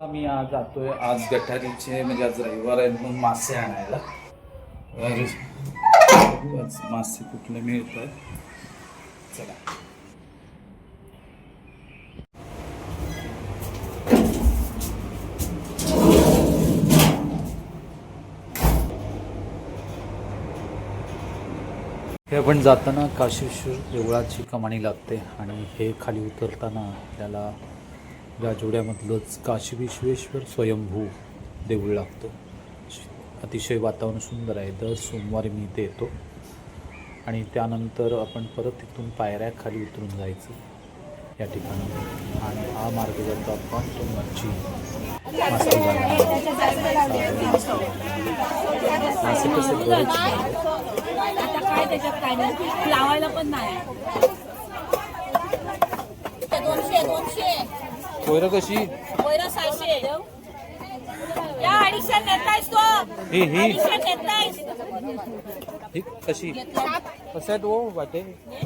मी आज जातोय आज गटारीचे म्हणजे आज रविवार आहे म्हणून मासे आणायला. आज मासे कुठले मिळत चला. हे आपण जाताना काशेश्वर देवळाची कमाणी लागते आणि हे खाली उतरताना आपल्याला राजवाड्यामधलंच काशी विश्वेश्वर स्वयंभू देऊळ लागतं. अतिशय वातावरण सुंदर आहे. दर सोमवारी मी इथे येतो. आणि त्यानंतर आपण परत तिथून पायऱ्या खाली उतरून जायचं या ठिकाणी आणि हा मार्ग जातो आपण तो मच्छी मासे कसे बरेच लावायला पण नाही. दोनशे दोनशे. कोयरं कशी कोयरा सहाशे या अडीचशे नेतायस तो ही ही अडीचशे नेतायस ही कशी कसं आहेत ओ वाटे हे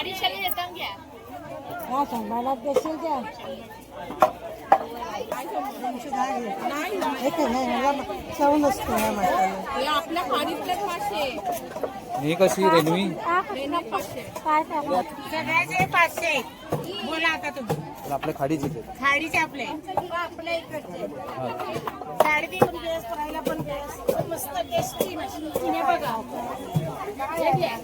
अडीचशे घ्या हा सांगायला देशील त्या हे काय नाही मला चव नसते या हे आपल्या खाडीतले पाचशे ही कशी रेल्वी सगळ्याचे पाचशे. बोला आता तुम्ही. आपल्या खाडीचे. खाडीचे आपले. आपल्या इकडचे. साडेतीन दिवस करायला पण दिवस मस्त टेस्टी बघा हे घ्या.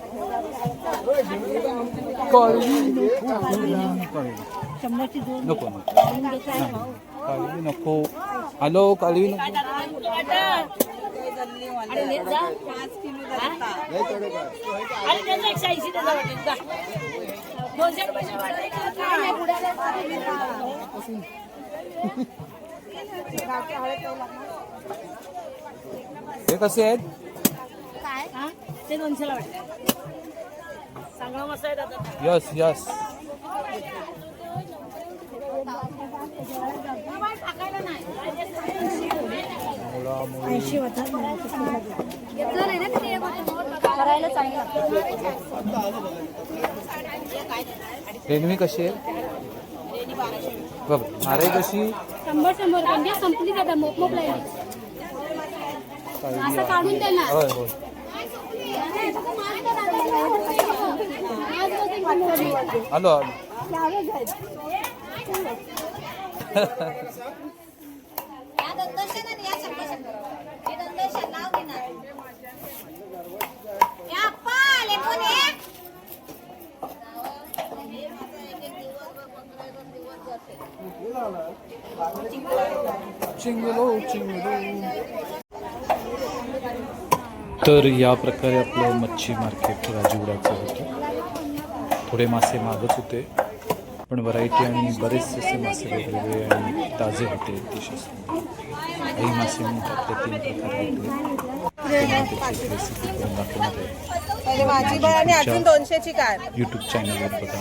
चम्मची दोन नको. नको काळवी नको. हॅलो काळवी नको. आणि ले जा. हा? आणि त्याचं एकशे ऐंशी त्याचा वाटेल जा. दोनशे रुपये वाढले का? हे कसे आहेत हा? ते दोनशेला वाटतं चांगला मस्त आहे दादा यस यस ऐंशी होता करायला चांगला रेल्वे कशी आहे? बघ नारळी कशी? शंभर शंभर म्हणजे संपली दादा मोप मोप लाईन. असं काढून दे ना. होय होय. Hello hello. तर या प्रकारे आपलं मच्छी मार्केट राजूगडाचं होतं. थोडे मासे मागत होते पण व्हरायटी आणि बरेचसे असे मासे वेगवेगळे आणि ताजे होते अतिशय. काही मासे मी त्यातले तीन प्रकार रेसिपी करून दाखवणार आहे यूट्यूब चॅनलवर बघा.